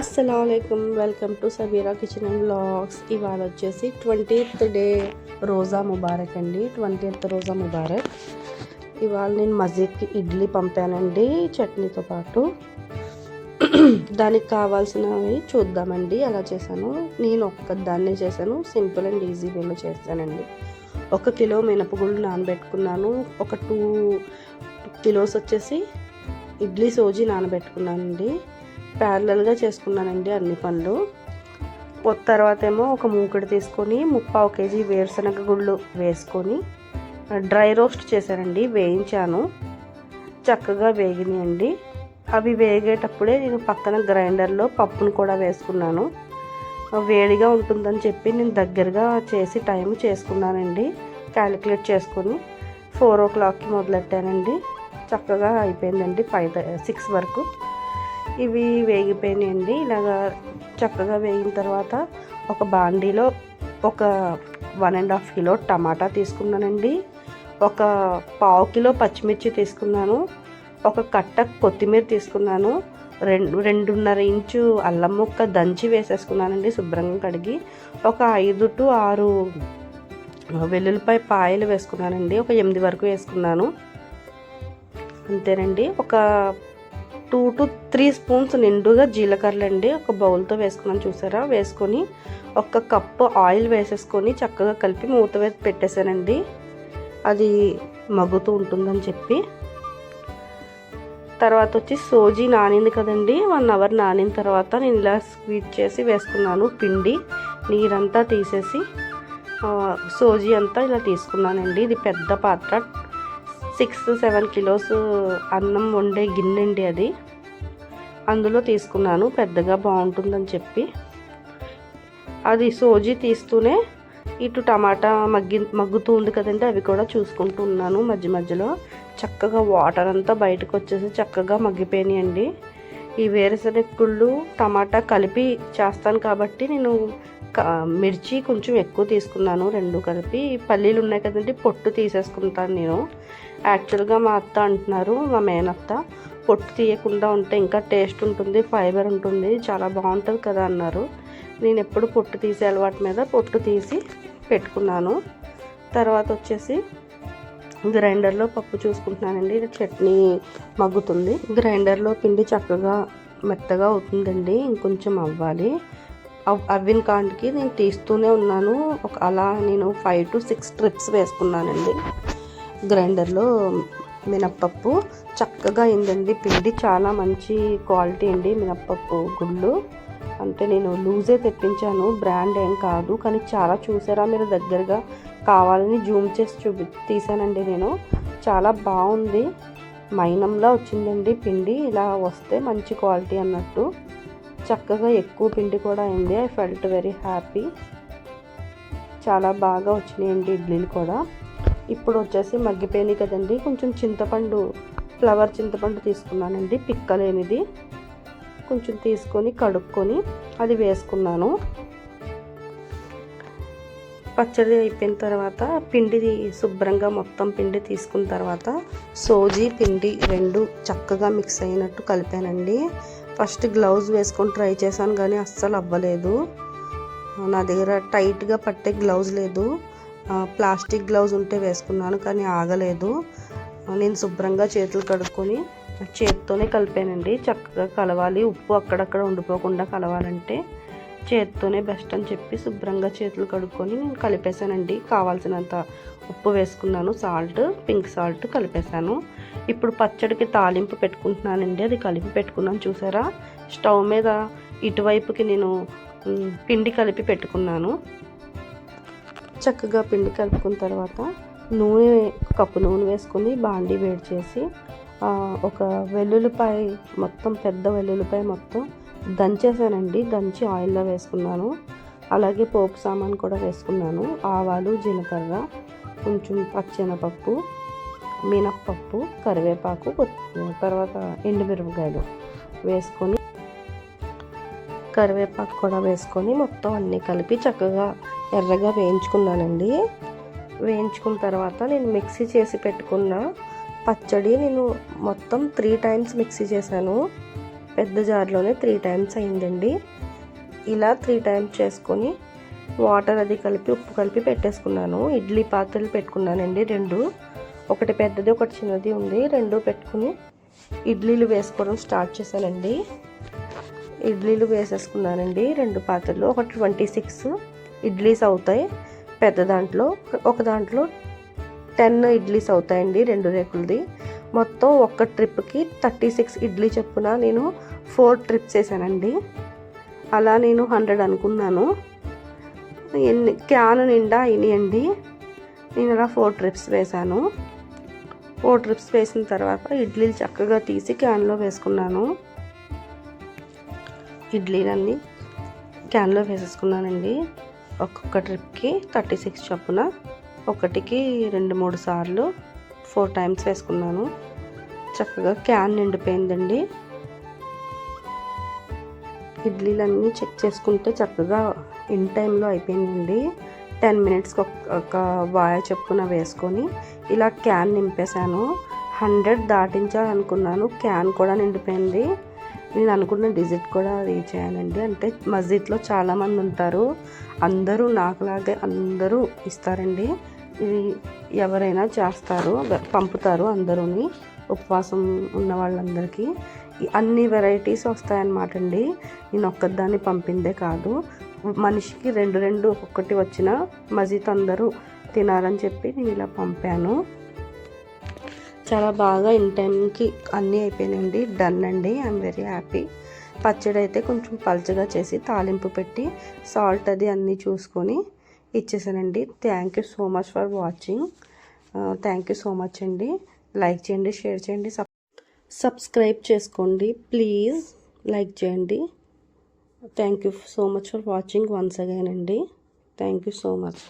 అస్సలం welcome to Sabira kitchen and blogs. ఇవాళ వచ్చేసి ట్వంటీత్ డే రోజా ముబారక్ అండి. ట్వంటీత్ రోజా ముబారక్. ఇవాళ నేను మజీద్కి ఇడ్లీ పంపానండి చట్నీతో పాటు. దానికి కావాల్సినవి చూద్దామండి ఎలా చేశాను. నేను ఒక్క దాన్నే చేశాను సింపుల్ అండ్ ఈజీ వేలో చేస్తానండి. ఒక కిలో మినపగుళ్ళు నానబెట్టుకున్నాను ఒక టూ కిలోస్ వచ్చేసి ఇడ్లీ సోజీ నానబెట్టుకున్నానండి. ప్యారలల్గా చేసుకున్నానండి అన్ని పనులు. తర్వాత ఏమో ఒక మూకుడు తీసుకొని ముప్పావు కేజీ వేరుశనగ గుళ్ళు వేసుకొని డ్రై రోస్ట్ చేశానండి వేయించాను. చక్కగా వేగినాయండి. అవి వేగేటప్పుడే నేను పక్కన గ్రైండర్లో పప్పును కూడా వేసుకున్నాను. వేడిగా ఉంటుందని చెప్పి నేను దగ్గరగా చేసి టైం చేసుకున్నానండి. క్యాలిక్యులేట్ చేసుకొని ఫోర్ ఓ క్లాక్కి మొదలెట్టానండి. చక్కగా అయిపోయిందండి ఫైవ్ సిక్స్ వరకు. ఇవి వేగిపోయినాయండి. ఇలాగా చక్కగా వేగిన తర్వాత ఒక బాండీలో ఒక వన్ అండ్ హాఫ్ కిలో టమాటా తీసుకున్నానండి. ఒక పావు కిలో పచ్చిమిర్చి తీసుకున్నాను. ఒక కట్ట కొత్తిమీర తీసుకున్నాను. రెండు రెండున్నర ఇంచు అల్లం ముక్క దంచి వేసేసుకున్నానండి శుభ్రంగా కడిగి. ఒక ఐదు టు ఆరు వెల్లుల్లిపాయ పాయలు వేసుకున్నానండి. ఒక ఎనిమిది వరకు వేసుకున్నాను. అంతేనండి. ఒక టూ టు త్రీ స్పూన్స్ నిండుగా జీలకర్రలు అండి. ఒక బౌల్తో వేసుకున్నాను చూసారా? వేసుకొని ఒక కప్పు ఆయిల్ వేసేసుకొని చక్కగా కలిపి మూత వేసి పెట్టేశానండి. అది మగ్గుతూ ఉంటుందని చెప్పి. తర్వాత వచ్చి సోజీ నానింది కదండి. వన్ అవర్ నానిన తర్వాత నేను ఇలా స్వీట్ చేసి వేసుకున్నాను. పిండి నీరంతా తీసేసి సోజీ అంతా ఇలా తీసుకున్నానండి. ఇది పెద్ద పాత్ర. సిక్స్ సెవెన్ కిలోస్ అన్నం వండే గిన్నె అండి అది. అందులో తీసుకున్నాను పెద్దగా బాగుంటుందని చెప్పి. అది సోజీ తీస్తూనే ఇటు టమాటా మగ్గి మగ్గుతూ ఉంది కదండి అవి కూడా చూసుకుంటూ ఉన్నాను మధ్య మధ్యలో. చక్కగా వాటర్ అంతా బయటకు వచ్చేసి చక్కగా మగ్గిపోయినాయండి. ఈ వేరుశనగకుళ్ళు టమాటా కలిపి చేస్తాను కాబట్టి నేను మిర్చి కొంచెం ఎక్కువ తీసుకున్నాను రెండు కలిపి. పల్లీలు ఉన్నాయి కదండి పొట్టు తీసేసుకుంటాను నేను. యాక్చువల్గా మా అత్త అంటున్నారు మా మేనత్త పొట్టు తీయకుండా ఉంటే ఇంకా టేస్ట్ ఉంటుంది ఫైబర్ ఉంటుంది చాలా బాగుంటుంది కదా అన్నారు. నేను ఎప్పుడు పొట్టు తీసే అలవాటు మీద పొట్టు తీసి పెట్టుకున్నాను. తర్వాత వచ్చేసి గ్రైండర్లో పప్పు చూసుకుంటున్నానండి చట్నీ మగ్గుతుంది. గ్రైండర్లో పిండి చక్కగా మెత్తగా అవుతుందండి ఇంకొంచెం అవ్వాలి. అవ్విన కాంటికి నేను తీస్తూనే ఉన్నాను. ఒక అలా నేను ఫైవ్ టు సిక్స్ ట్రిప్స్ వేసుకున్నానండి. గ్రైండర్లో మినప్పప్పు చక్కగా అయిందండి. పిండి చాలా మంచి క్వాలిటీ అండి మినప్పప్పు గుళ్ళు. అంటే నేను లూజే తెప్పించాను బ్రాండ్ ఏం కాదు. కానీ చాలా చూసారా మీరు దగ్గరగా? కావాలని జూమ్ చేసి చూపి తీసానండి నేను. చాలా బాగుంది. మైనంలా వచ్చిందండి పిండి. ఇలా వస్తే మంచి క్వాలిటీ అన్నట్టు. చక్కగా ఎక్కువ పిండి కూడా అయింది. I felt very happy. చాలా బాగా వచ్చినాయండి ఇడ్లీలు కూడా. ఇప్పుడు వచ్చేసి మగ్గిపోయినాయి కదండి. కొంచెం చింతపండు ఫ్లవర్ చింతపండు తీసుకున్నానండి. పిక్కలేనిది. కొంచెం తీసుకొని కడుక్కొని అది వేసుకున్నాను. పచ్చడి అయిపోయిన తర్వాత పిండి శుభ్రంగా మొత్తం పిండి తీసుకున్న తర్వాత సోజీ పిండి రెండు చక్కగా మిక్స్ అయినట్టు కలిపానండి. ఫస్ట్ గ్లౌజ్ వేసుకొని ట్రై చేశాను కానీ అస్సలు అవ్వలేదు. నా దగ్గర టైట్గా పట్టే గ్లౌజ్ లేదు. ప్లాస్టిక్ గ్లౌజ్ ఉంటే వేసుకున్నాను కానీ ఆగలేదు. నేను శుభ్రంగా చేతులు కడుక్కొని చేతితోనే కలిపానండి. చక్కగా కలవాలి. ఉప్పు అక్కడక్కడ ఉండిపోకుండా కలవాలంటే చేతితోనే బెస్ట్ అని చెప్పి శుభ్రంగా చేతులు కడుక్కొని నేను కలిపేశానండి. కావాల్సినంత ఉప్పు వేసుకున్నాను సాల్ట్ పింక్ సాల్ట్ కలిపేశాను. ఇప్పుడు పచ్చడికి తాలింపు పెట్టుకుంటున్నానండి. అది కలిపి పెట్టుకున్నాను చూసారా? స్టవ్ మీద ఇటువైపుకి నేను పిండి కలిపి పెట్టుకున్నాను. చక్కగా పిండి కలుపుకున్న తర్వాత నూనె కప్పు నూనె వేసుకొని బాండి వేడి చేసి ఒక వెల్లుల్లిపాయ మొత్తం పెద్ద వెల్లుల్లిపాయ మొత్తం దంచేసానండి. దంచి ఆయిల్లో వేసుకున్నాను. అలాగే పోపు సామాన్ కూడా వేసుకున్నాను. ఆవాలు జీలకర్ర కొంచెం పచ్చెనపప్పు మినప్పప్పు కరివేపాకు తర్వాత ఎండుమిరపకాయలు వేసుకొని కరివేపాకు కూడా వేసుకొని మొత్తం అన్నీ కలిపి చక్కగా ఎర్రగా వేయించుకున్నానండి. వేయించుకున్న తర్వాత నేను మిక్సీ చేసి పెట్టుకున్న పచ్చడి నేను మొత్తం త్రీ టైమ్స్ మిక్సీ చేశాను. పెద్ద జార్లోనే త్రీ టైమ్స్ అయిందండి. ఇలా త్రీ టైమ్స్ చేసుకొని వాటర్ అది కలిపి ఉప్పు కలిపి పెట్టేసుకున్నాను. ఇడ్లీ పాత్రలు పెట్టుకున్నానండి రెండు. ఒకటి పెద్దది ఒకటి చిన్నది ఉంది. రెండు పెట్టుకుని ఇడ్లీలు వేసుకోవడం స్టార్ట్ చేశానండి. ఇడ్లీలు వేసేసుకున్నానండి రెండు పాత్రలు. ఒక ట్వంటీ సిక్స్ ఇడ్లీస్ అవుతాయి. పెద్ద దాంట్లో ఒక దాంట్లో టెన్ ఇడ్లీస్ అవుతాయండి రెండు రేకులది. మొత్తం ఒక్క ట్రిప్కి థర్టీ సిక్స్ ఇడ్లీ చొప్పున నేను ఫోర్ ట్రిప్స్ వేసానండి అలా నేను హండ్రెడ్ అనుకున్నాను. ఎన్ని క్యాన్ నిండా అయినాయండి. నేను అలా ఫోర్ ట్రిప్స్ వేసాను ఫోర్ ట్రిప్స్ వేసిన తర్వాత ఇడ్లీలు చక్కగా తీసి క్యాన్లో వేసుకున్నాను. ఇడ్లీలన్నీ క్యాన్లో వేసేసుకున్నానండి. ఒక్కొక్క ట్రిప్కి థర్టీ సిక్స్ చొప్పున ఒకటికి రెండు మూడు సార్లు ఫోర్ టైమ్స్ వేసుకున్నాను. చక్కగా క్యాన్ నిండిపోయిందండి. ఇడ్లీలన్నీ చెక్ చేసుకుంటే చక్కగా ఇన్ టైంలో అయిపోయిందండి. టెన్ మినిట్స్కి ఒక వాయ చొప్పున వేసుకొని ఇలా క్యాన్ నింపేశాను. హండ్రెడ్ దాటించాలనుకున్నాను క్యాన్ కూడా నిండిపోయింది. నేను అనుకున్న డిజిట్ కూడా రీచ్ అయ్యానండి అంటే మస్జిద్లో చాలామంది ఉంటారు. అందరూ నాకులాగే అందరూ ఇస్తారండి. ఇది ఎవరైనా చేస్తారు పంపుతారు అందరూని ఉపవాసం ఉన్న వాళ్ళందరికీ. అన్ని వెరైటీస్ వస్తాయన్నమాట అండి. నేను ఒక్కదాన్ని పంపిందే కాదు. మనిషికి రెండు రెండు ఒక్కొక్కటి వచ్చిన మజీద్ అందరూ తినాలని చెప్పి నేను ఇలా పంపాను. చాలా బాగా ఇన్ టైంకి అన్నీ అయిపోయినాయండి. డన్ అండి. I'm very happy. పచ్చడి అయితే కొంచెం పల్చగా చేసి తాలింపు పెట్టి సాల్ట్ అది అన్నీ చూసుకొని ఇచ్చేసానండి. Thank you so much for watching thank you so much అండి. లైక్ చేయండి షేర్ చేయండి సబ్స్క్రైబ్ చేసుకోండి. ప్లీజ్ లైక్ చేయండి. Thank you so much for watching once again అండి. Thank you so much